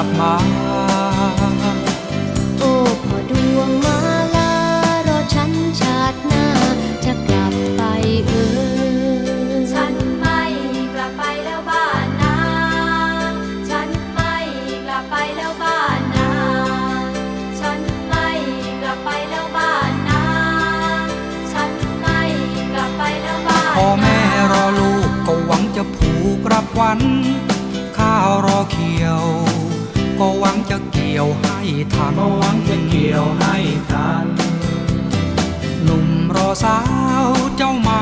ับมาโอ้พอดวงมาลารอฉันชาติหน้าจะกลับไปเออฉันไม่กลับไปแล้วบ้านนา ฉันไม่กลับไปแล้วบ้านนา ฉันไม่กลับไปแล้วบ้านนา ฉัอแม่รอลูกก็หวังจะผูกรับวัญข้าวรอเขียว ก็หวังจะเกี่ยวให้ทันก็หวังจะเกี่ยวให้ทัน หนุ่มรอสาวเจ้ามา